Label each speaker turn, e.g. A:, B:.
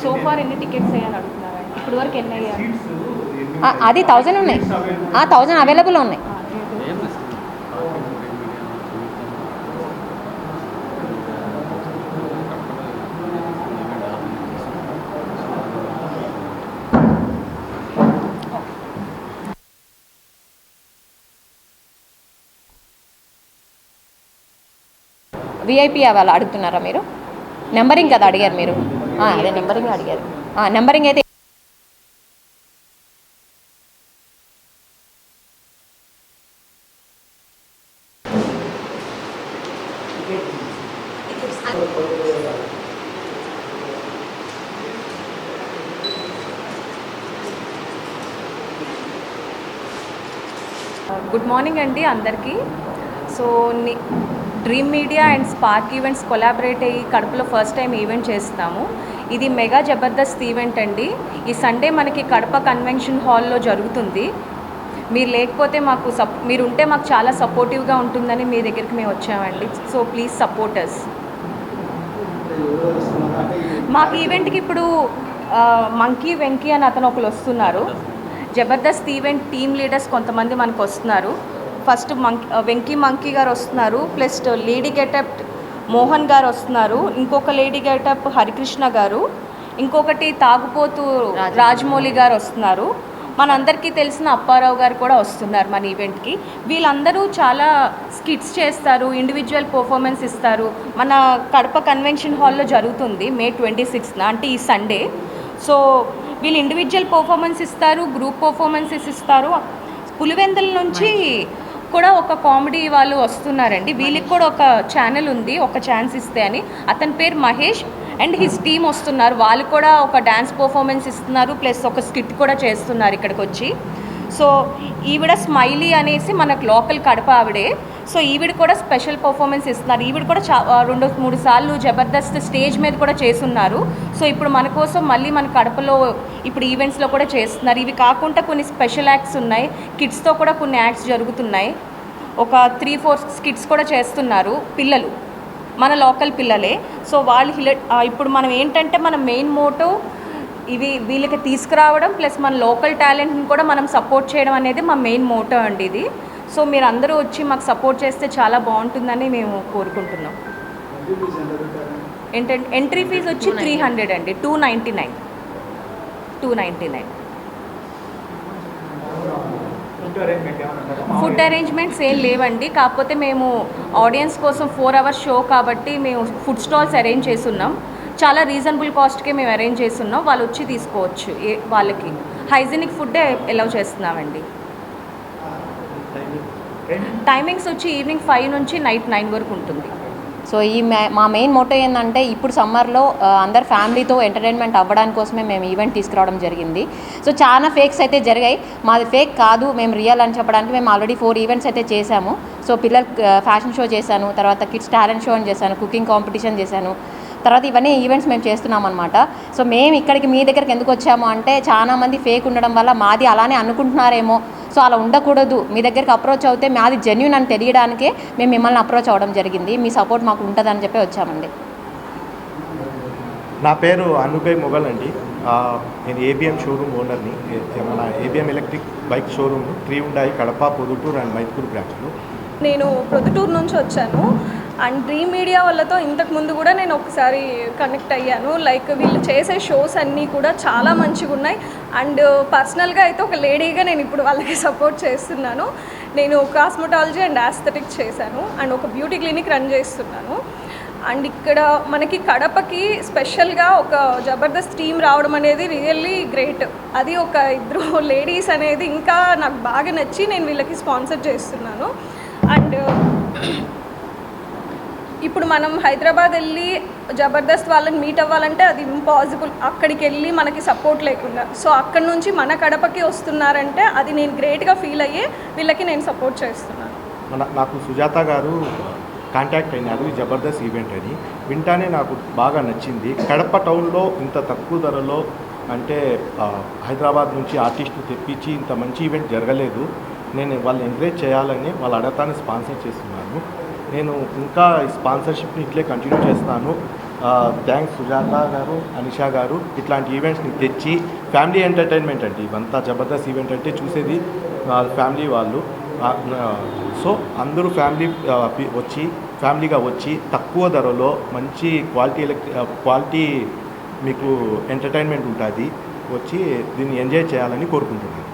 A: So far ఎన్ని tickets అయ్యాని అడుగుతున్నారు? ఇప్పుడు వరకు ఎన్ని అయ్యారు
B: ఆ, అది థౌజండ్ ఉన్నాయి. థౌజండ్ అవైలబుల్ ఉన్నాయి.
A: ఆ.
B: విఐపి వాళ్ళు అడుగుతున్నారా మీరు? నెంబరింగ్ కదా అడిగారు మీరు. ఆ, అదే నెంబరింగ్ అడిగారు. ఆ, నెంబరింగ్ అయితే
A: గుడ్ మార్నింగ్ అండి అందరికీ. So dream media and spark events collaborate అయ్యి కడపలో ఫస్ట్ టైం ఈవెంట్ చేస్తాము. ఇది మెగా జబర్దస్త్ ఈవెంట్ అండి. ఈ సండే మనకి కడప కన్వెన్షన్ హాల్లో జరుగుతుంది. మీరు లేకపోతే మాకు సప్ మీరు ఉంటే మాకు చాలా సపోర్టివ్గా ఉంటుందని మీ దగ్గరికి మేము వచ్చామండి. సో ప్లీజ్ సపోర్టర్స్ మాకు ఈవెంట్కి ఇప్పుడు మంకీ వెంకీ అని అతను ఒకరు వస్తున్నారు. జబర్దస్త్ ఈవెంట్ టీమ్ లీడర్స్ కొంతమంది మనకు వస్తున్నారు. ఫస్ట్ మంక్ వెంకీ మంకీ గారు వస్తున్నారు ప్లస్ లేడీ గెటప్ మోహన్ గారు వస్తున్నారు ఇంకొక లేడీ గెటప్ హరికృష్ణ గారు ఇంకొకటి తాగుపోతూ రాజమౌళి. గారు వస్తున్నారు. మనందరికీ తెలిసిన అప్పారావు గారు కూడా వస్తున్నారు మన ఈవెంట్కి. వీళ్ళందరూ చాలా స్కిట్స్ చేస్తారు ఇండివిజువల్ పర్ఫార్మెన్స్ ఇస్తారు. మన కడప కన్వెన్షన్ హాల్లో జరుగుతుంది మే ట్వంటీ సిక్స్న అంటే ఈ సండే. సో వీళ్ళు ఇండివిజువల్ పర్ఫార్మెన్స్ ఇస్తారు గ్రూప్ పర్ఫార్మెన్సెస్ ఇస్తారు. పులివెందుల నుంచి కూడా ఒక కామెడీ వాళ్ళు వస్తున్నారండి. వీళ్ళకి కూడా ఒక ఛానల్ ఉంది ఒక ఛాన్స్ ఇస్తే అని. అతని పేరు మహేష్ అండ్ హిస్ టీమ్ వస్తున్నారు. వాళ్ళు కూడా ఒక డ్యాన్స్ పర్ఫార్మెన్స్ ఇస్తున్నారు ప్లస్ ఒక స్కిట్ కూడా చేస్తున్నారు ఇక్కడికి వచ్చి సో ఈవిడ స్మైలీ అనేసి మనకు లోకల్ కడప ఆవిడే. సో ఈవిడ కూడా స్పెషల్ పర్ఫార్మెన్స్ ఇస్తున్నారు. ఈవిడ కూడా చా రెండు మూడు సార్లు జబర్దస్త్ స్టేజ్ మీద కూడా చేస్తున్నారు. సో ఇప్పుడు మన కోసం మళ్ళీ మన కడపలో ఇప్పుడు ఈవెంట్స్లో కూడా చేస్తున్నారు. ఇవి కాకుండా కొన్ని స్పెషల్ యాక్ట్స్ ఉన్నాయి. కిడ్స్తో కూడా కొన్ని యాక్ట్స్ జరుగుతున్నాయి. ఒక త్రీ ఫోర్ స్కిట్స్ కూడా చేస్తున్నారు పిల్లలు. మన లోకల్ పిల్లలే. సో వాళ్ళు ఇప్పుడు మనం ఏంటంటే మన మెయిన్ మోటో ఇవి వీళ్ళకి తీసుకురావడం ప్లస్ మన లోకల్ టాలెంట్ని కూడా మనం సపోర్ట్ చేయడం అనేది మా మెయిన్ మోటో అండి ఇది. సో మీరు అందరూ వచ్చి మాకు సపోర్ట్ చేస్తే చాలా బాగుంటుందని మేము కోరుకుంటున్నాం. ఏంటంటే ఎంట్రీ ఫీజు వచ్చి త్రీ హండ్రెడ్ అండి. Two ninety nine. Two ninety nine. Food arrangements ఏం లేవండి. కాకపోతే మేము ఆడియన్స్ కోసం ఫోర్ అవర్స్ షో కాబట్టి మేము ఫుడ్ స్టాల్స్ అరేంజ్ చేస్తున్నాం. చాలా రీజనబుల్ కాస్ట్కే మేము అరేంజ్ చేస్తున్నాం. వాళ్ళు వచ్చి తీసుకోవచ్చు. ఏ వాళ్ళకి. హైజీనిక్ ఫుడ్డే ఎలవ్ చేస్తున్నామండి. టైమింగ్స్ వచ్చి ఈవినింగ్ ఫైవ్ నుంచి నైట్ నైన్ వరకు ఉంటుంది.
B: సో ఈ మా మెయిన్ మోటో ఏంటంటే ఇప్పుడు సమ్మర్లో అందరు ఫ్యామిలీతో ఎంటర్టైన్మెంట్ అవ్వడానికి కోసమే మేము ఈవెంట్ తీసుకురావడం జరిగింది. సో చాలా ఫేక్స్ అయితే జరిగాయి. మాది ఫేక్ కాదు మేము రియల్ అని చెప్పడానికి మేము ఆల్రెడీ ఫోర్ ఈవెంట్స్ అయితే చేశాము. సో పిల్లలు ఫ్యాషన్ షో చేశాను. తర్వాత కిడ్స్ టాలెంట్ షో అని చేశాను కుకింగ్ కాంపిటీషన్ చేశాను. తర్వాత ఇవన్నీ ఈవెంట్స్ మేము చేస్తున్నాం అనమాట సో మేము ఇక్కడికి మీ దగ్గరికి ఎందుకు వచ్చాము అంటే చాలా మంది ఫేక్ ఉండడం వల్ల మాది అలానే అనుకుంటున్నారేమో. సో అలా ఉండకూడదు. మీ దగ్గరికి అప్రోచ్ అవుతే మాది జెన్యున్ అని తెలియడానికే మేము మిమ్మల్ని అప్రోచ్ అవ్వడం జరిగింది. మీ సపోర్ట్ మాకు ఉంటుందని చెప్పి వచ్చామండి.
C: నా పేరు అనుభయ్ మొగల్ అండి. నేను ఏబిఎం షోరూమ్ ఓనర్ని మన ABM electric bike showroom three ఉండాయి కడప పొదుటూరు అండ్ మైత్కూరు బ్రాంచ్లో
D: నేను ప్రొద్దుటూరు నుంచి వచ్చాను. అండ్ డ్రీమ్ మీడియా వాళ్ళతో ఇంతకు ముందు కూడా నేను ఒకసారి కనెక్ట్ అయ్యాను. లైక్ వీళ్ళు చేసే షోస్ అన్నీ కూడా చాలా మంచిగా ఉన్నాయి. అండ్ పర్సనల్గా అయితే ఒక లేడీగా నేను ఇప్పుడు వాళ్ళకి సపోర్ట్ చేస్తున్నాను. నేను కాస్మెటాలజీ అండ్ ఆస్థెటిక్ చేశాను. అండ్ ఒక బ్యూటీ క్లినిక్ రన్ చేస్తున్నాను. అండ్ ఇక్కడ మనకి కడపకి స్పెషల్గా ఒక జబర్దస్త్ టీమ్ రావడం అనేది రియల్లీ గ్రేట్. అది ఒక ఇద్దరు లేడీస్ అనేది ఇంకా నాకు బాగా నచ్చి నేను వీళ్ళకి స్పాన్సర్ చేస్తున్నాను. అండ్ ఇప్పుడు మనం హైదరాబాద్ వెళ్ళి జబర్దస్త్ వాళ్ళని మీట్ అవ్వాలంటే అది ఇంపాసిబుల్ అక్కడికి వెళ్ళి మనకి సపోర్ట్ లేకుండా. సో అక్కడి నుంచి మన కడపకి వస్తున్నారంటే అది నేను గ్రేట్గా ఫీల్ అయ్యి వీళ్ళకి నేను సపోర్ట్ చేస్తున్నాను.
C: మన నాకు సుజాత గారు కాంటాక్ట్ అయినారు జబర్దస్త్ ఈవెంట్ అని. వింటానే నాకు బాగా నచ్చింది. కడప టౌన్లో ఇంత తక్కువ ధరలో అంటే హైదరాబాద్ నుంచి ఆర్టిస్టులు తెప్పించి ఇంత మంచి ఈవెంట్ జరగలేదు. నేను వాళ్ళని ఎంకరేజ్ చేయాలని వాళ్ళ అడతాన్ని స్పాన్సర్ చేస్తున్నాను. నేను ఇంకా ఈ స్పాన్సర్షిప్ని ఇట్లే కంటిన్యూ చేస్తాను. థ్యాంక్స్ సుజాత గారు అనిషా గారు ఇట్లాంటి ఈవెంట్స్ని తెచ్చి ఫ్యామిలీ ఎంటర్టైన్మెంట్ అండి. ఇవంతా జబర్దస్త్ ఈవెంట్ అంటే చూసేది ఫ్యామిలీ వాళ్ళు. సో అందరూ ఫ్యామిలీ వచ్చి ఫ్యామిలీగా వచ్చి తక్కువ ధరలో మంచి క్వాలిటీ ఎలక్ట్రి క్వాలిటీ మీకు ఎంటర్టైన్మెంట్ ఉంటుంది. వచ్చి దీన్ని ఎంజాయ్ చేయాలని కోరుకుంటున్నాను.